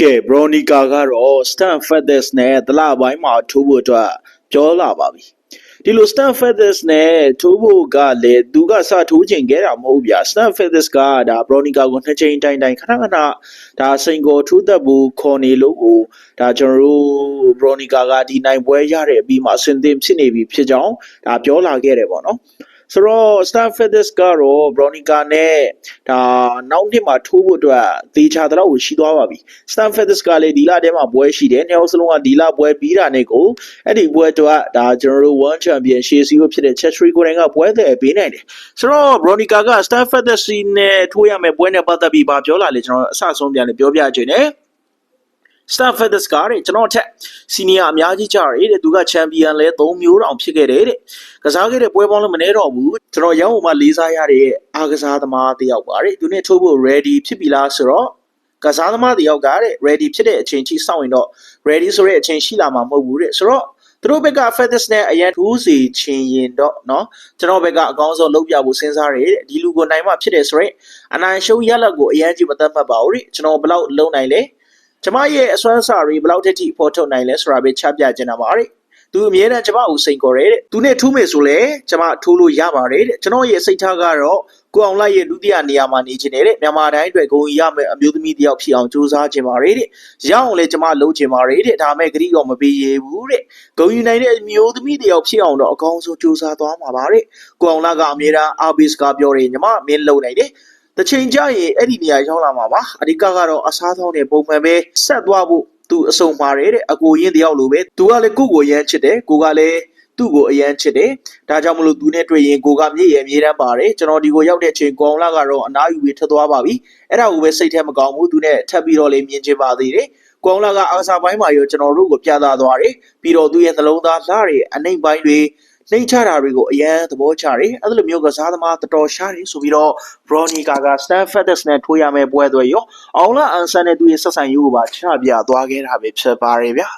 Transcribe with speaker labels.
Speaker 1: ကဲဘရိုနီကာကတော့ Stan Feathers နဲ့တလပိုင်းမှာထိုးဖို့အတွက်ပြောလာပါပြီဒီလို Stan Feathers နဲ့ထိုးဖို့ကလည်းသူကစထိုးချင်ခဲ့တာမဟုတ်ဗျာ Stan Feathers ကဒါဘရိုနီကာကိုနှစ်ချိန်တိုင်တိုင်ခဏခဏဒါစိန်ကိုထိုးသက်ဖို့ခေါ်နေလို့ကိုဒါကျွန်တော်တို့ဘရိုနီကာကဒီနိုင်ပွဲရတဲ့အပြီးမှာအဆင်သင့်ဖြစ်နေပြီဖြစ်ကြောင်းဒါပြောလာခဲ့တယ်ပေါ့နော် ဆိုတော့ Stan Feathers ကတော့ Bronica နဲ့ဒါနောက်နှစ်မှာထိုးဖို့အတွက်သေချာတော့ကိုရှိသွားပါပြီ။ Stan Feathers ကလည်းဒီလထဲမှာပွဲရှိတယ်။နှစ်ယောက်စလုံးကဒီလပွဲပြီးတာနဲ့ကိုအဲ့ဒီပွဲအတွက်ဒါကျွန်တော်တို့ One Champion ရှေ့စီကိုဖြစ်တဲ့ Chetri ကိုယ်တိုင်ကပွဲသည်ပေးနိုင်တယ်။ဆိုတော့ Bronica က Stan Feathers နဲ့ထိုးရမယ့်ပွဲနဲ့ပတ်သက်ပြီးဗာပြောလာလေကျွန်တော်အဆအဆုံးပြန်လေပြောပြချင်တယ်။ Stan Feathers ကတဲ့ကျွန်တော်ထက်စီနီယာအများကြီးကြရတယ်တဲ့သူကချန်ပီယံလဲ၃မျိုးတောင်ဖြစ်ခဲ့တယ်တဲ့ကစားခဲ့တဲ့ပွဲပေါင်းလည်းမနှဲတော့ဘူးကျွန်တော်ရောင်းဟိုမှာလေးစားရတဲ့အားကစားသမားတစ်ယောက်ပါတဲ့သူနဲ့ထိုးဖို့ ready ဖြစ်ပြီလားဆိုတော့ကစားသမားတစ်ယောက်ကတဲ့ ready ဖြစ်တဲ့အချိန်ထိစောင့်ရင်တော့ ready ဆိုတဲ့အချိန်ရှိလာမှာမဟုတ်ဘူးတဲ့ဆိုတော့သူတို့ဘက်က Feathers နဲ့အရင်ထိုးစီချင်ရင်တော့เนาะကျွန်တော်ဘက်ကအကောင်းဆုံးလုပ်ပြဖို့စဉ်းစားရတယ်တဲ့ဒီလူကိုနိုင်မှဖြစ်တယ်ဆိုရက်အနိုင်ရှုံးရလက်ကိုအရင်ကြည့်မတတ်မှတ်ပါဘူးတဲ့ကျွန်တော်ဘယ်လောက်လုံနိုင်လဲ ကျမရဲ့အစွမ်းစာတွေဘယ်လောက်ထိဖော်ထုတ်နိုင်လဲဆိုတာပဲချပြချင်တာပါတဲ့သူအမြဲတမ်းကျမကိုစိန်ခေါ်တယ်တဲ့သူနဲ့ထူးမယ်ဆိုလဲကျမထိုးလို့ရပါတယ်တဲ့ကျွန်တော်ရဲ့စိတ်ထားကတော့ကိုအောင်လိုက်ရဲ့ဒုတိယနေရာမှာနေချင်တယ်တဲ့မြန်မာတိုင်းအတွက်ဂုဏ်ရမယ်အမျိုးသမီးတယောက်ဖြစ်အောင်ကြိုးစားချင်ပါတယ်တဲ့ရအောင်လဲကျမလုပ်ချင်ပါတယ်တဲ့ဒါမဲ့ဂရိတော့မပေးရဘူးတဲ့ဂုဏ်ယူနိုင်တဲ့အမျိုးသမီးတယောက်ဖြစ်အောင်တော့အကောင်းဆုံးကြိုးစားသွားမှာပါတဲ့ကိုအောင်လာကအမြဲတမ်းအာဘစ်ကပြောတယ်ညီမမင်းလုံနိုင်တယ် တချိန်ကျရင်အဲ့ဒီနေရာရောက်လာမှာပါအဓိကကတော့အစားသောင်းနဲ့ပုံမှန်ပဲဆက်သွားဖို့သူအစုံပါတယ်တဲ့အကိုရင်းတယောက်လိုပဲသူကလည်းကိုကိုရမ်းချစ်တယ်ကိုကလည်းသူ့ကိုအရန်ချစ်တယ်ဒါကြောင့်မလို့သူနဲ့တွေ့ရင်ကိုကမြည့်ရအမြဲတမ်းပါတယ်ကျွန်တော်ဒီကိုရောက်တဲ့အချိန်ကောင်းလာကတော့အနားယူပြီးထပ်သွားပါပြီအဲ့ဒါကိုပဲစိတ်ထဲမကောင်းဘူးသူနဲ့ထပ်ပြီးတော့လေးမြင်ချင်ပါသေးတယ်ကောင်းလာကအာစာပိုင်းမှာရောကျွန်တော်တို့ကိုပြသသွားတယ်ပြီးတော့သူရဲ့နှလုံးသားလှတဲ့အနေပိုင်းတွေ နှိမ့်ချတာတွေကိုအရန်သဘောကျတယ်အဲ့လိုမျိုးကစားသမားတော်တော်ရှားတယ်ဆိုပြီးတော့ Bronica က Stan Feathers နဲ့ထိုးရမယ့်ပွဲတွေရောအောင်လာအန်ဆန်နဲ့သူရဲ့ဆက်ဆံရေးကိုပါချပြသွားခဲ့တာပဲဖြစ်ပါတယ်ဗျာ